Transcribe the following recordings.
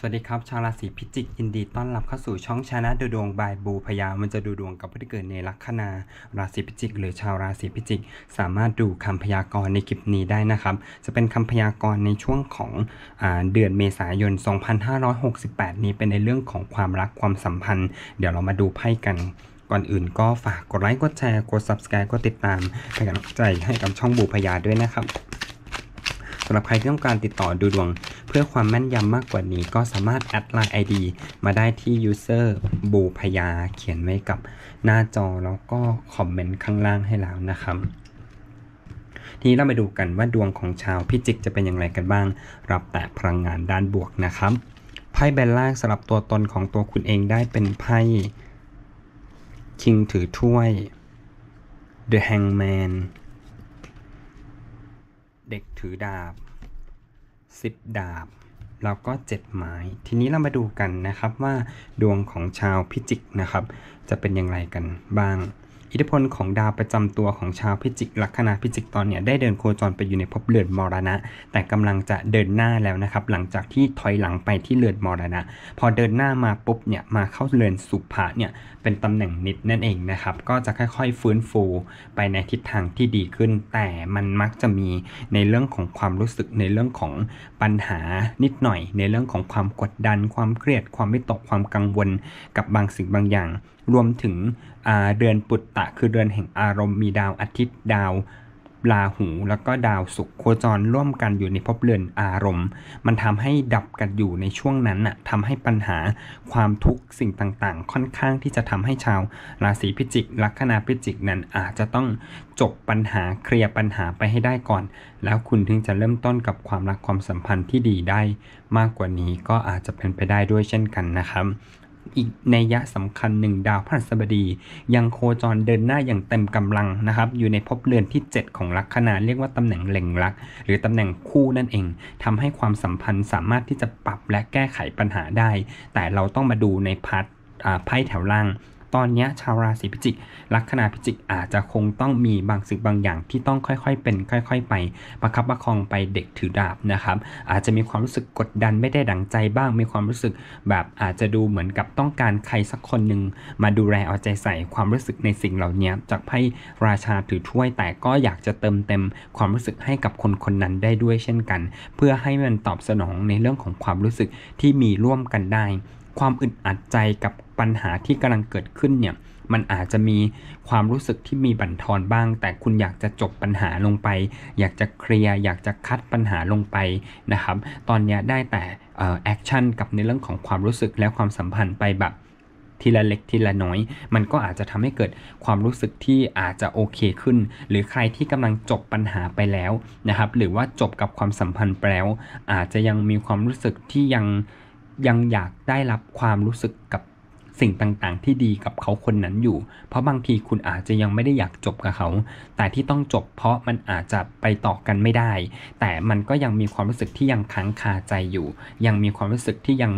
สวัสดีครับ ชาวราศีพิจิกยินดีต้อนรับเข้าสู่ช่องชนะดูดวงบายบูพยามันจะดูดวงกับผู้ที่เกิดในลัคนาราศีพิจิก หรือชาวราศีพิจิก สามารถดูคำพยากรณ์ในคลิปนี้ได้นะครับ จะเป็นคำพยากรณ์ในช่วงของอเดือนเมษายน 2568 นี้เป็นในเรื่องของความรักความสัมพันธ์ เดี๋ยวเรามาดูไพ่กันก่อนอื่นก็ฝากกดไลค์กดแชร์กด subscribe กดติดตามเป็นกำลังใจให้กับช่องบูพยาด้วยนะครับ สำหรับใครที่ต้องการติดต่อดูดวง เพื่อความแม่นยำมากกว่านี้ ก็สามารถแอดไลน์ ID มาได้ที่ user บูพยาเขียนไว้กับหน้าจอแล้วก็คอมเมนต์ข้างล่างให้แล้วนะครับทีนี้เรามาดูกันว่าดวงของชาวพิจิกจะเป็นอย่างไรกันบ้าง รับแต่พลังงานด้านบวกนะครับไพ่ใบแรกสำหรับตัวตนของตัวคุณเองได้เป็นไพ่คิงถือถ้วย The Hangman เด็กถือดาบสิบดาบ แล้วก็เจ็ดไม้ ทีนี้เรามาดูกันนะครับว่าดวงของชาวพิจิกนะครับ จะเป็นอย่างไรกันบ้าง อิทธิพลของดาวประจำตัวของชาวพิจิกลัคนาพิจิกตอนเนี้ยได้เดินโคจรไปอยู่ในภพเรือนมรณะ แต่กำลังจะเดินหน้าแล้วนะครับ หลังจากที่ถอยหลังไปที่เรือนมรณะ พอเดินหน้ามาปุ๊บเนี่ยมาเข้าเรือนสุภะเนี่ยเป็นตำแหน่งนิดนั่นเองนะครับ ก็จะค่อยๆฟื้นฟูไปในทิศทางที่ดีขึ้น แต่มันมักจะมีในเรื่องของความรู้สึกในเรื่องของปัญหานิดหน่อย ในเรื่องของความกดดัน ความเครียดความไม่ตกความกังวลกับบางสิ่งบางอย่าง รวมถึงเดือนปุตตะคือเดือนแห่งอารมณ์มีดาวอาทิตย์ดาวราหู แล้วก็ดาวศุกร์โคจรร่วมกันอยู่ในภพเรือนอารมณ์ มันทำให้ดับกันอยู่ในช่วงนั้นน่ะทำให้ปัญหาความทุกข์สิ่งต่างๆ ค่อนข้างที่จะทำให้ชาวราศีพิจิก ลัคนาพิจิกนั้นอาจจะต้องจบปัญหาเคลียร์ปัญหาไปให้ได้ก่อน แล้วคุณถึงจะเริ่มต้นกับความรักความสัมพันธ์ที่ดีได้ มากกว่านี้ก็อาจจะเป็นไปได้ด้วยเช่นกันนะครับ อีกในยะสำคัญหนึ่งดาวพฤหัสบดี ยังโคจรเดินหน้าอย่างเต็มกำลังนะครับ อยู่ในภพเรือนที่ 7 ของลัคนาเรียกว่าตำแหน่งเล็งลัก หรือตำแหน่งคู่นั่นเองทำให้ความสัมพันธ์สามารถที่จะปรับและแก้ไขปัญหาได้ แต่เราต้องมาดูในพาร์ทไพ่แถวล่าง ตอนนี้ชาวราศีพิจิก ลัคนาพิจิกอาจจะคงต้องมีบางสิ่งบางอย่างที่ต้องค่อยๆ เป็นค่อย ๆ ไปประคับประคองไปเด็กถือดาบนะครับ อาจจะมีความรู้สึกกดดันไม่ได้ดังใจบ้าง มีความรู้สึกแบบอาจจะดูเหมือนกับต้องการใครสักคนหนึ่งมาดูแลเอาใจใส่ความรู้สึกในสิ่งเหล่านี้จากไพ่ราชาถือถ้วย แต่ก็อยากจะเติมเต็มความรู้สึกให้กับคนคนนั้นได้ด้วยเช่นกัน เพื่อให้มันตอบสนองในเรื่องของความรู้สึกที่มีร่วมกันได้ ความอึดอัดใจกับ ปัญหาที่กำลังเกิดขึ้นเนี่ยมันอาจจะมีความรู้สึกที่มีบั่นทอนบ้าง แต่คุณอยากจะจบปัญหาลงไป อยากจะเคลียร์อยากจะคัดปัญหาลงไปนะครับ ตอนนี้ได้แต่แอคชั่นกับในเรื่องของความรู้สึกและความสัมพันธ์ไปแบบทีละเล็กทีละน้อย มันก็อาจจะทำให้เกิดความรู้สึกที่อาจจะโอเคขึ้น หรือใครที่กำลังจบปัญหาไปแล้วนะครับ หรือว่าจบกับความสัมพันธ์ไปแล้ว อาจจะยังมีความรู้สึกที่ยังยังอยากได้รับความรู้สึกกับ สิ่งต่างๆ ที่ดีกับเขาคนนั้นอยู่ เพราะบางทีคุณอาจจะยังไม่ได้อยากจบกับเขา แต่ที่ต้องจบเพราะมันอาจจะไปต่อกันไม่ได้ แต่มันก็ยังมีความรู้สึกที่ยังค้างคาใจอยู่ ยังมีความรู้สึกที่ยัง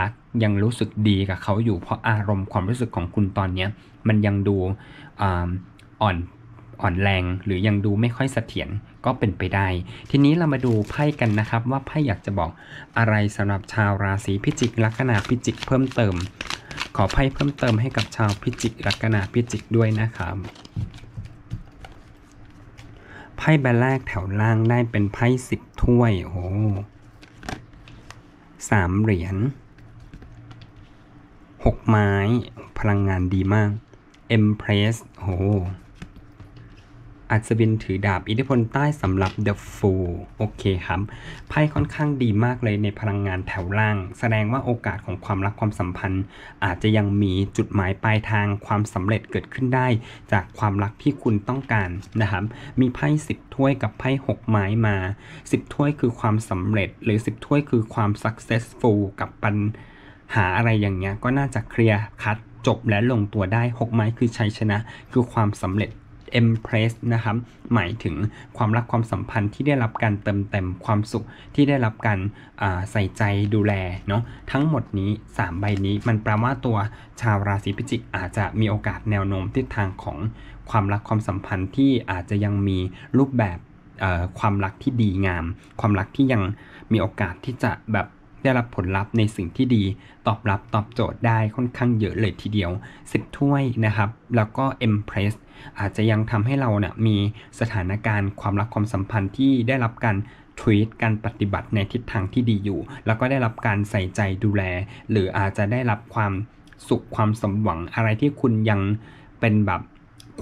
รักยังรู้สึกดีกับเขาอยู่ เพราะอารมณ์ความรู้สึกของคุณตอนเนี้มันยังดูอ่อ่อนอ่อนแรงหรือยังดูไม่ค่อยเสถียรก็เป็นไปได้ ทีนี้เรามาดูไพ่กันนะครับ ว่าไพ่อยากจะบอกอะไรสำหรับชาวราศีพิจิกลัคนาพิจิกเพิ่มเติม ขอไพ่เพิ่มเติมให้กับชาวพิจิกลัคนาพิจิกด้วยนะครับไพ่ใบแรกแถวล่างได้เป็นไพ่สิบถ้วยโอ้โหสามเหรียญหกไม้ พลังงานดีมาก Empress โห อัศวินถือดาบอิทธิพลใต้สำหรับ The Fool โอเคครับไพ่ค่อนข้างดีมากเลยในพลังงานแถวล่าง แสดงว่าโอกาสของความรักความสัมพันธ์ อาจจะยังมีจุดหมายปลายทางความสำเร็จเกิดขึ้นได้ จากความรักที่คุณต้องการนะครับมีไพ่สิบถ้วยกับไพ่หกไม้มาสิบถ้วยคือความสำเร็จ หรือสิบถ้วยคือความ successful กับปัญหาอะไรอย่างเงี้ยก็น่าจะเคลียร์คัดจบและลงตัวได้หกไม้คือชัยชนะ คือความสำเร็จ Empress นะครับหมายถึงความรักความสัมพันธ์ที่ได้รับการเติมเต็มความสุขที่ได้รับการใส่ใจดูแลเนาะทั้งหมดนี้ 3 ใบนี้มันแปลว่าตัวชาวราศีพิจิกอาจจะมีโอกาสแนวโน้มทิศทางของความรักความสัมพันธ์ที่อาจจะยังมีรูปแบบความรักที่ดีงาม ความรักที่ยังมีโอกาสที่จะแบบ ได้รับผลลัพธ์ในสิ่งที่ดี ตอบรับตอบโจทย์ได้ค่อนข้างเยอะเลยทีเดียว 10 ถ้วยนะครับ แล้วก็ Empress อาจจะยังทำให้เราเนี่ยมีสถานการณ์ความรักความสัมพันธ์ที่ได้รับการทวีตการปฏิบัติในทิศทางที่ดีอยู่ แล้วก็ได้รับการใส่ใจดูแล หรืออาจจะได้รับความสุขความสมหวังอะไรที่คุณยังเป็นแบบ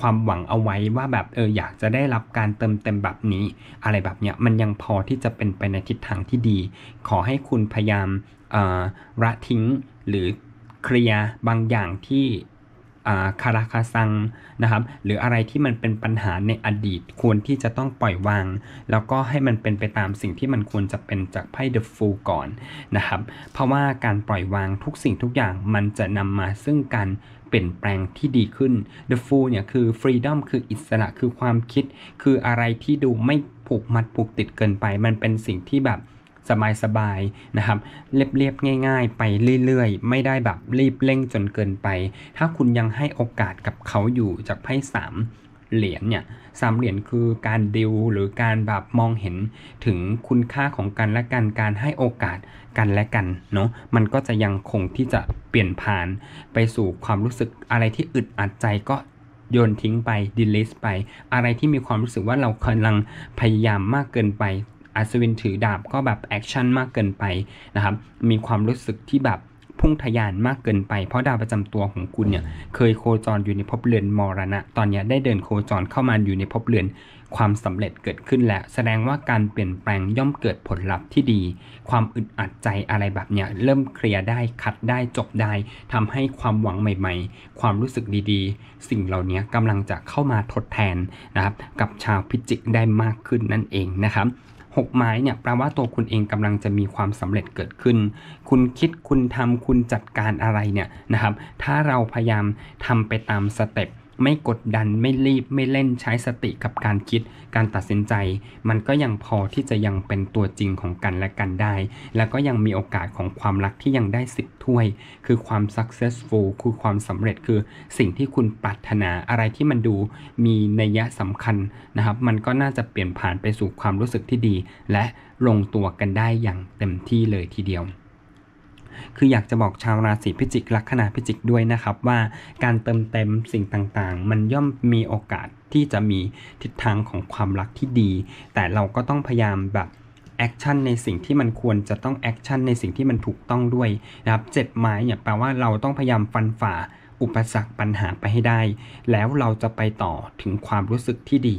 ความหวังเอาไว้ว่าแบบเอออยากจะได้รับการเติมเต็มแบบนี้ อะไรแบบเนี้ยมันยังพอที่จะเป็นไปในทิศทางที่ดี ขอให้คุณพยายามระทิ้งหรือเคลียร์บางอย่างที่ คาราคาซังนะครับหรืออะไรที่มันเป็นปัญหาในอดีตควรที่จะต้องปล่อยวาง แล้วก็ให้มันเป็นไปตามสิ่งที่มันควรจะเป็นจากไพ่ The Fool ก่อนนะครับเพราะว่าการปล่อยวางทุกสิ่งทุกอย่างมันจะนำมาซึ่งการเปลี่ยนแปลงที่ดีขึ้น The Fool เนี่ยคือ Freedom คืออิสระคือความคิด คืออะไรที่ดูไม่ผูกมัดผูกติดเกินไป มันเป็นสิ่งที่แบบ สบายๆนะครับเรียบๆง่าย ๆ ไปเรื่อยๆ ไม่ได้แบบรีบเร่งจนเกินไป ถ้าคุณยังให้โอกาสกับเขาอยู่จากไพ่สามเหรียญเนี่ยสามเหรียญคือการดิวหรือการแบบมองเห็นถึงคุณค่าของกันและกันการให้โอกาสกันและกันเนาะมันก็จะยังคงที่จะเปลี่ยนผ่านไปสู่ความรู้สึกอะไรที่อึดอัดใจก็โยนทิ้งไป delete ไป อะไรที่มีความรู้สึกว่าเรากำลังพยายามมากเกินไป อัศวินถือดาบก็แบบแอคชั่นมากเกินไปนะครับ มีความรู้สึกที่แบบพุ่งทะยานมากเกินไป เพราะดาวประจำตัวของคุณเนี่ยเคยโคจรอยู่ในภพเรือนมรณะ ตอนนี้ได้เดินโคจรเข้ามาอยู่ในภพเรือนความสำเร็จเกิดขึ้นแล้ว แสดงว่าการเปลี่ยนแปลงย่อมเกิดผลลัพธ์ที่ดี ความอึดอัดใจอะไรแบบเนี้ยเริ่มเคลียร์ได้คัดได้จบได้ทำให้ความหวังใหม่ ๆ ความรู้สึกดีๆ สิ่งเหล่านี้กำลังจะเข้ามาทดแทนนะครับกับชาวพิจิกได้มากขึ้นนั่นเองนะครับ หกไม้เนี่ยแปลว่าตัวคุณเองกำลังจะมีความสำเร็จเกิดขึ้น คุณคิดคุณทำคุณจัดการอะไรเนี่ยนะครับ ถ้าเราพยายามทำไปตามสเต็ป ไม่กดดันไม่รีบไม่เล่นใช้สติกับการคิด การตัดสินใจ มันก็ยังพอที่จะยังเป็นตัวจริงของกันและกันได้ แล้วก็ยังมีโอกาสของความรักที่ยังได้สิบถ้วย คือความ successful คือความสำเร็จคือสิ่งที่คุณปรารถนาอะไรที่มันดูมีนัยสำคัญนะครับ มันก็น่าจะเปลี่ยนผ่านไปสู่ความรู้สึกที่ดี และลงตัวกันได้อย่างเต็มที่เลยทีเดียว คืออยากจะบอกชาวราศีพิจิกลัคนาพิจิกด้วยนะครับว่าการเติมเต็มสิ่งต่างๆ มันย่อมมีโอกาสที่จะมีทิศทางของความรักที่ดี แต่เราก็ต้องพยายามแบบแอคชั่นในสิ่งที่มันควรจะต้องแอคชั่นในสิ่งที่มันถูกต้องด้วยนะครับเจ็ดไม้เนี่ยแปลว่าเราต้องพยายามฟันฝ่า อุปสรรคปัญหาไปให้ได้ แล้วเราจะไปต่อถึงความรู้สึกที่ดี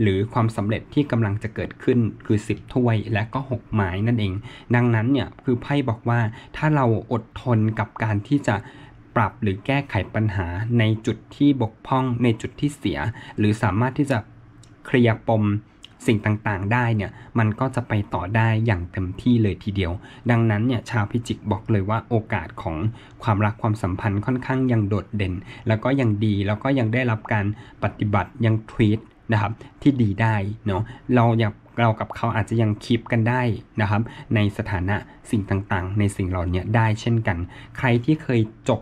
หรือความสำเร็จที่กำลังจะเกิดขึ้นคือ 10 ถ้วยและก็6ไม้นั่นเอง ดังนั้นเนี่ยคือไพ่บอกว่าถ้าเราอดทนกับการที่จะปรับหรือแก้ไขปัญหาในจุดที่บกพร่องในจุดที่เสีย หรือสามารถที่จะเคลียร์ปม สิ่งต่างๆ ได้เนี่ยมันก็จะไปต่อได้อย่างเต็มที่เลยทีเดียว ดังนั้นเนี่ยชาวพิจิกบอกเลยว่าโอกาสของความรักความสัมพันธ์ค่อนข้างยังโดดเด่น แล้วก็ยังดีแล้วก็ยังได้รับการปฏิบัติยังทวีตนะครับที่ดีได้เนาะเราอยากเรากับเขาอาจจะยังคีปกันได้นะครับ ในสถานะสิ่งต่างๆ ในสิ่งเหล่านี้ได้เช่นกัน ใครที่เคยจบ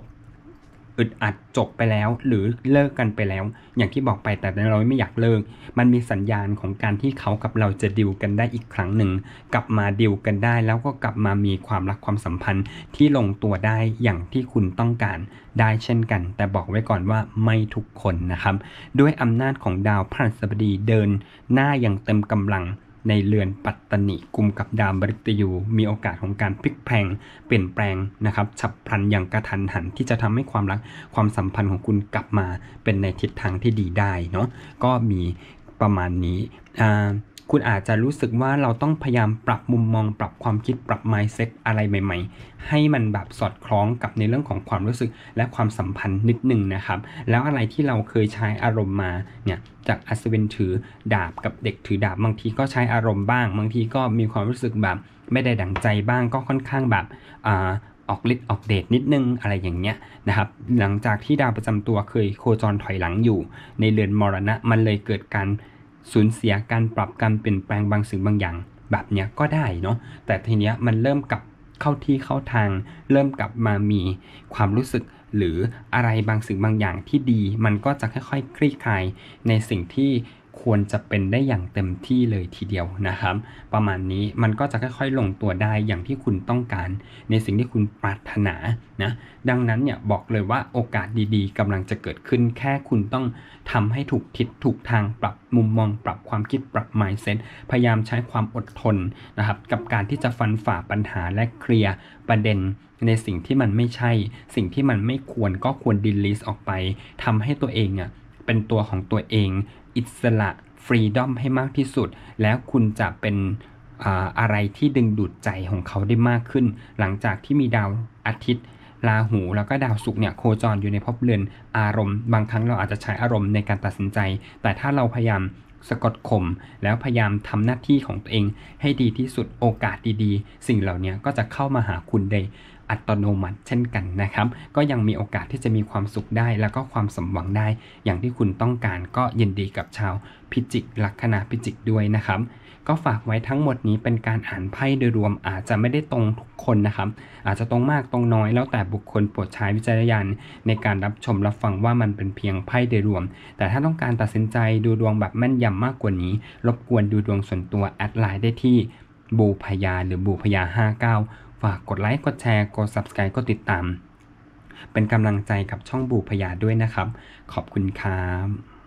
อึดอัดจบไปแล้ว หรือเลิกกันไปแล้ว อย่างที่บอกไปแต่เราไม่อยากเลิก มันมีสัญญาณของการที่เขากับเราจะดิวกันได้อีกครั้งหนึ่ง กลับมาดิวกันได้ แล้วก็กลับมามีความรักความสัมพันธ์ที่ลงตัวได้อย่างที่คุณต้องการได้เช่นกัน แต่บอกไว้ก่อนว่าไม่ทุกคนนะครับ ด้วยอำนาจของดาวพฤหัสบดีเดิน หน้าอย่างเต็มกำลัง ในเรือนปัตตนิกุมกับดาวบริตยู มีโอกาสของการพลิกแพลงเปลี่ยนแปลงนะครับฉับพลันอย่างกระทันหันที่จะทำให้ความรักความสัมพันธ์ของคุณกลับมาเป็นในทิศทางที่ดีได้เนาะก็มีประมาณนี้อ่า คุณอาจจะรู้สึกว่าเราต้องพยายามปรับมุมมอง ปรับความคิดปรับ mindset อะไรใหม่ ๆ ให้มันแบบสอดคล้องกับในเรื่องของความรู้สึกและความสัมพันธ์นิดหนึ่งนะครับ แล้วอะไรที่เราเคยใช้อารมณ์มาเนี่ยจากอัศวินถือดาบกับเด็กถือดาบบางทีก็ใช้อารมณ์บ้าง บางทีก็มีความรู้สึกแบบไม่ได้ดั่งใจบ้างก็ค่อนข้างแบบอ่าออกฤทธิ์ออกเดชนิดนึงอะไรอย่างเงี้ยนะครับหลังจากที่ดาวประจำตัวเคยโคจรถอยหลังอยู่ ในเรือนมรณะมันเลยเกิดการ สูญเสียการปรับการเปลี่ยนแปลงบางสิ่งบางอย่าง แบบเนี้ยก็ได้เนาะแต่ทีเนี้ยมันเริ่มกลับเข้าที่เข้าทาง เริ่มกลับมามีความรู้สึกหรืออะไรบางสิ่งบางอย่างที่ดี มันก็จะค่อยๆ คลี่คลายในสิ่งที่ ควรจะเป็นได้อย่างเต็มที่เลยทีเดียวนะครับ ประมาณนี้มันก็จะค่อยๆ ลงตัวได้อย่างที่คุณต้องการ ในสิ่งที่คุณปรารถนานะดังนั้นเนี่ยบอกเลยว่าโอกาสดีๆกำลังจะเกิดขึ้นแค่คุณต้องทำให้ถูกทิศถูกทางปรับมุมมอง ปรับความคิดปรับ mindset พยายามใช้ความอดทนนะครับกับการที่จะฟันฝ่าปัญหาและเคลียร์ประเด็นในสิ่งที่มันไม่ใช่ สิ่งที่มันไม่ควรก็ควรดิลิสออกไปทำให้ตัวเองอะเป็นตัวของตัวเอง อิสระฟรีดอมให้มากที่สุด แล้วคุณจะเป็นอะไรที่ดึงดูดใจของเขาได้มากขึ้น หลังจากที่มีดาวอาทิตย์ราหูแล้วก็ดาวศุกร์เนี่ยโคจรอยู่ในภพเรือนอารมณ์ บางครั้งเราอาจจะใช้อารมณ์ในการตัดสินใจ แต่ถ้าเราพยายามสะกดข่มแล้วพยายามทำหน้าที่ของตัวเองให้ดีที่สุดโอกาสดีๆ สิ่งเหล่านี้ก็จะเข้ามาหาคุณได้ อัตโนมัติ เช่นกันนะครับ ก็ยังมีโอกาสที่จะมีความสุขได้ แล้วก็ความสมหวังได้ อย่างที่คุณต้องการก็ยินดีกับชาวพิจิกลัคนาพิจิกด้วยนะครับก็ฝากไว้ทั้งหมดนี้เป็นการอ่านไพ่โดยรวมอาจจะไม่ได้ตรงทุกคนนะครับ อาจจะตรงมากตรงน้อยแล้วแต่บุคคลโปรดใช้วิจารณญาณในการรับชมรับฟังว่ามันเป็นเพียงไพ่โดยรวม แต่ถ้าต้องการตัดสินใจดูดวงแบบแม่นยำมากกว่านี้ รบกวนดูดวงส่วนตัวแอดไลน์ได้ที่บูพยาหรือบูพยา59 ฝากกดไลค์ กดแชร์ กด subscribe กดติดตาม เป็นกำลังใจกับช่องบูพยาด้วยนะครับ ขอบคุณครับ